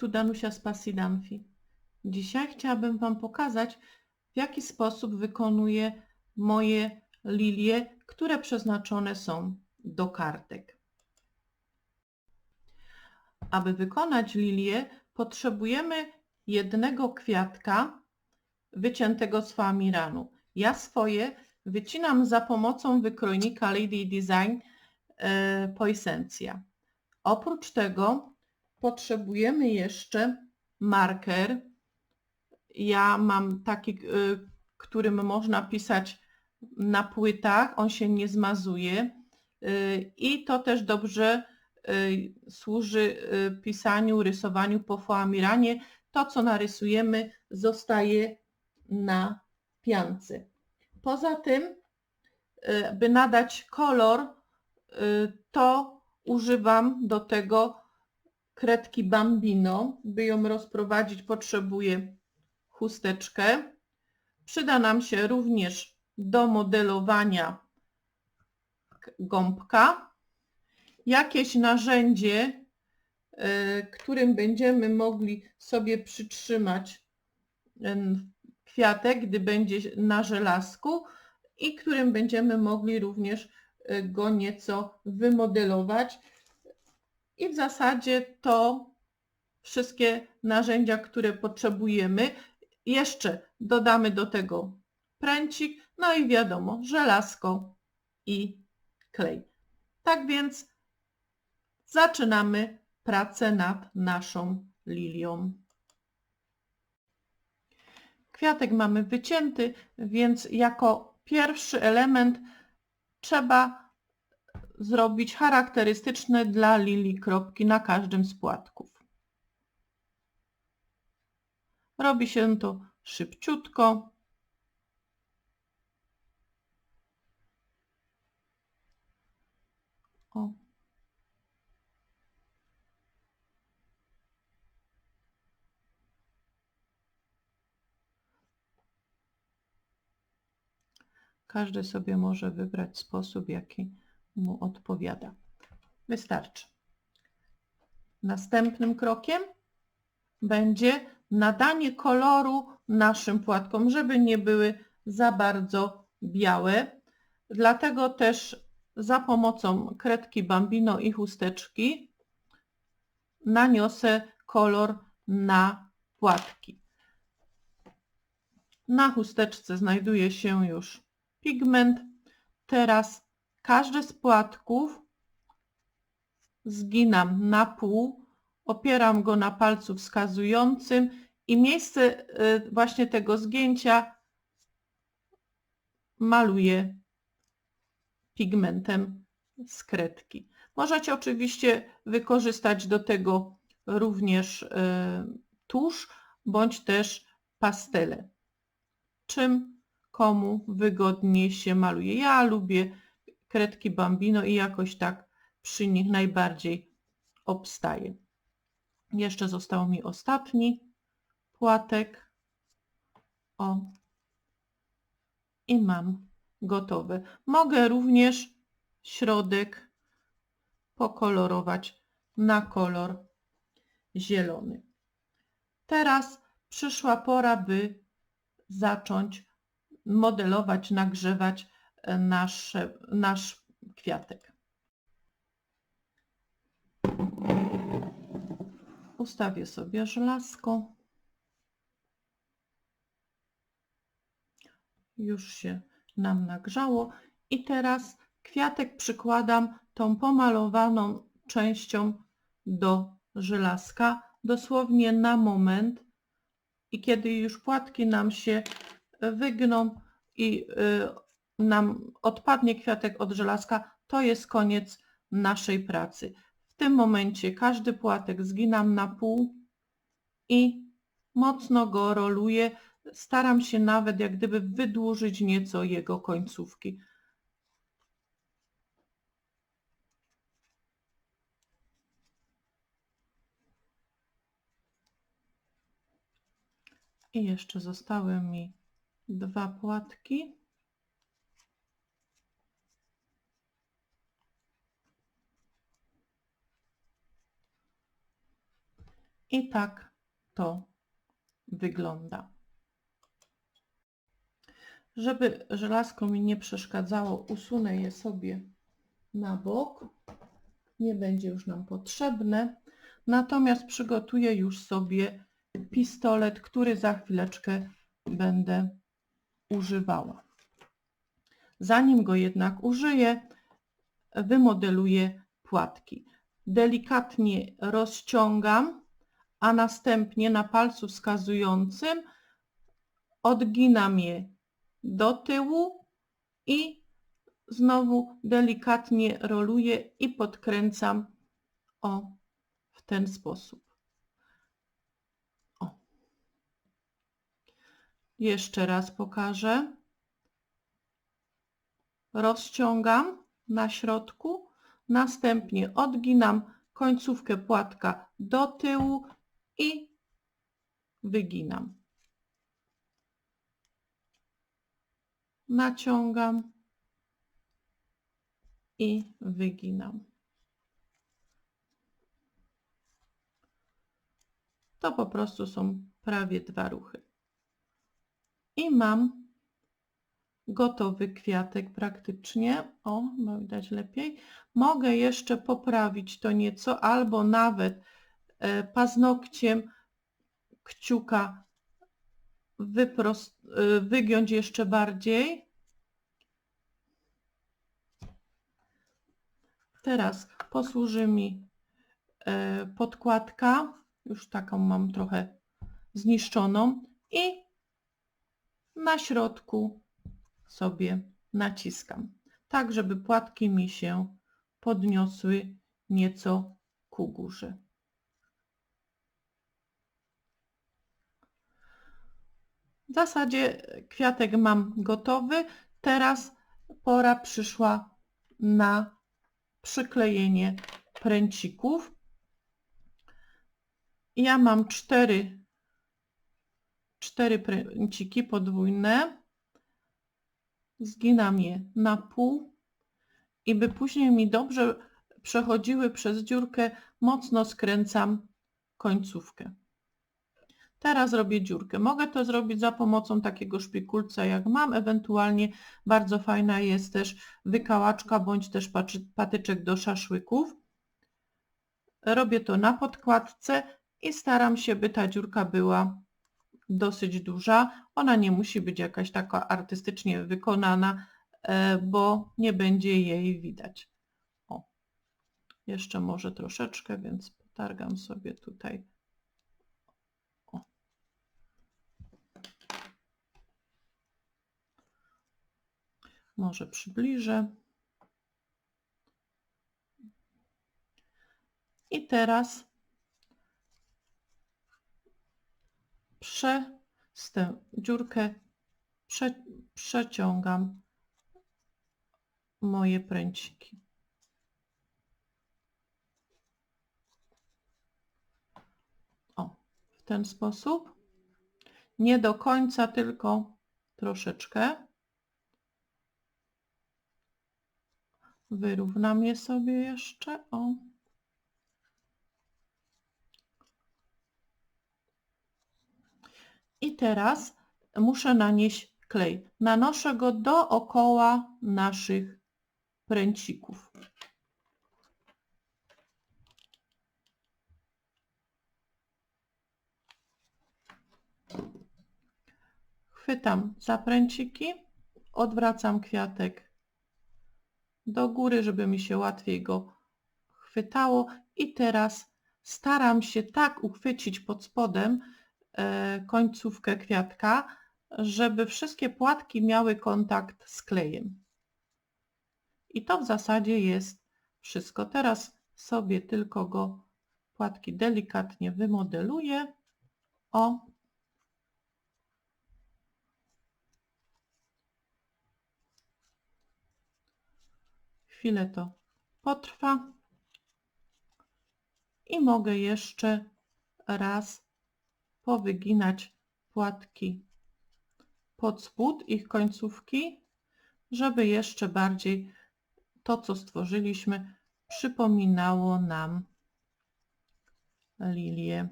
Tu Danusia z Pasji Danfi. Dzisiaj chciałabym Wam pokazać, w jaki sposób wykonuję moje lilie, które przeznaczone są do kartek. Aby wykonać lilię, potrzebujemy jednego kwiatka wyciętego z famiranu. Ja swoje wycinam za pomocą wykrojnika Lady Design e, Poisencja. Oprócz tego potrzebujemy jeszcze marker. Ja mam taki, y, którym można pisać na płytach, on się nie zmazuje y, i to też dobrze y, służy pisaniu, rysowaniu po foamiranie. To, co narysujemy, zostaje na piance. Poza tym, by nadać kolor, to używam do tego kredki Bambino. By ją rozprowadzić potrzebuję chusteczkę. Przyda nam się również do modelowania gąbka. Jakieś narzędzie, e, którym będziemy mogli sobie przytrzymać kwiatek, gdy będzie na żelazku i którym będziemy mogli również e, go nieco wymodelować. I w zasadzie to wszystkie narzędzia, które potrzebujemy. Jeszcze dodamy do tego pręcik, no i wiadomo, żelazko i klej. Tak więc zaczynamy pracę nad naszą lilią. Kwiatek mamy wycięty, więc jako pierwszy element trzeba zrobić charakterystyczne dla lilii kropki na każdym z płatków. Robi się to szybciutko. O. Każdy sobie może wybrać sposób, jaki mu odpowiada. Wystarczy. Następnym krokiem będzie nadanie koloru naszym płatkom, żeby nie były za bardzo białe. Dlatego też za pomocą kredki Bambino i chusteczki naniosę kolor na płatki. Na chusteczce znajduje się już pigment. Teraz każdy z płatków zginam na pół, opieram go na palcu wskazującym i miejsce y, właśnie tego zgięcia maluję pigmentem z kredki. Możecie oczywiście wykorzystać do tego również y, tusz bądź też pastele. Czym komu wygodnie się maluje. Ja lubię kredki Bambino i jakoś tak przy nich najbardziej obstaje. Jeszcze został mi ostatni płatek. O. I mam gotowe. Mogę również środek pokolorować na kolor zielony. Teraz przyszła pora, by zacząć modelować, nagrzewać nasze, nasz kwiatek. Ustawię sobie żelazko. Już się nam nagrzało i teraz kwiatek przykładam tą pomalowaną częścią do żelazka dosłownie na moment i kiedy już płatki nam się wygną i y, nam odpadnie kwiatek od żelazka, to jest koniec naszej pracy. W tym momencie każdy płatek zginam na pół i mocno go roluję. Staram się nawet jak gdyby wydłużyć nieco jego końcówki. I jeszcze zostały mi dwa płatki. I tak to wygląda. Żeby żelazko mi nie przeszkadzało, usunę je sobie na bok. Nie będzie już nam potrzebne. Natomiast przygotuję już sobie pistolet, który za chwileczkę będę używała. Zanim go jednak użyję, wymodeluję płatki. Delikatnie rozciągam, a następnie na palcu wskazującym odginam je do tyłu i znowu delikatnie roluję i podkręcam o w ten sposób. O. Jeszcze raz pokażę. Rozciągam na środku, następnie odginam końcówkę płatka do tyłu i wyginam. Naciągam i wyginam. To po prostu są prawie dwa ruchy. I mam gotowy kwiatek praktycznie. O, no widać lepiej. Mogę jeszcze poprawić to nieco, albo nawet paznokciem kciuka wyprost, e, wygiąć jeszcze bardziej. Teraz posłuży mi e, podkładka, już taką mam trochę zniszczoną i na środku sobie naciskam, tak żeby płatki mi się podniosły nieco ku górze. W zasadzie kwiatek mam gotowy. Teraz pora przyszła na przyklejenie pręcików. Ja mam cztery, cztery pręciki podwójne. Zginam je na pół i by później mi dobrze przechodziły przez dziurkę, mocno skręcam końcówkę. Teraz robię dziurkę. Mogę to zrobić za pomocą takiego szpikulca jak mam, ewentualnie bardzo fajna jest też wykałaczka bądź też patyczek do szaszłyków. Robię to na podkładce i staram się, by ta dziurka była dosyć duża. Ona nie musi być jakaś taka artystycznie wykonana, e, bo nie będzie jej widać. O, jeszcze może troszeczkę, więc potargam sobie tutaj Może przybliżę. I teraz przez tę dziurkę prze, przeciągam moje pręciki. O, w ten sposób. Nie do końca, tylko troszeczkę. Wyrównam je sobie jeszcze. O. I teraz muszę nanieść klej. Nanoszę go dookoła naszych pręcików. Chwytam za pręciki, odwracam kwiatek do góry, żeby mi się łatwiej go chwytało i teraz staram się tak uchwycić pod spodem e, końcówkę kwiatka, żeby wszystkie płatki miały kontakt z klejem. I to w zasadzie jest wszystko. Teraz sobie tylko go płatki delikatnie wymodeluję. O, chwilę to potrwa. I mogę jeszcze raz powyginać płatki pod spód ich końcówki, żeby jeszcze bardziej to, co stworzyliśmy, przypominało nam lilię.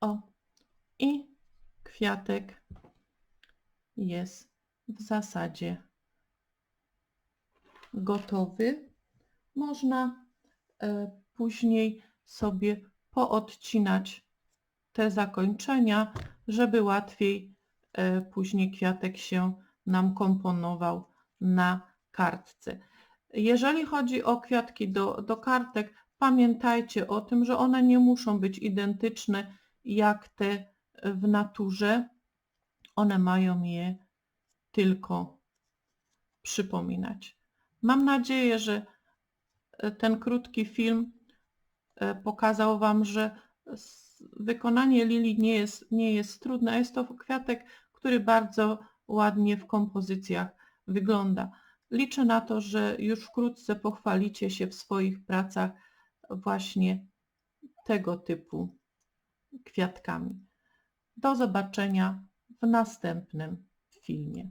O, i kwiatek jest w zasadzie gotowy. Można e, później sobie poodcinać te zakończenia, żeby łatwiej e, później kwiatek się nam komponował na kartce. Jeżeli chodzi o kwiatki do, do kartek, pamiętajcie o tym, że one nie muszą być identyczne jak te w naturze. One mają je tylko przypominać. Mam nadzieję, że e, ten krótki film e, pokazał Wam, że wykonanie lilii nie jest, nie jest trudne. Jest to kwiatek, który bardzo ładnie w kompozycjach wygląda. Liczę na to, że już wkrótce pochwalicie się w swoich pracach właśnie tego typu kwiatkami. Do zobaczenia w następnym filmie.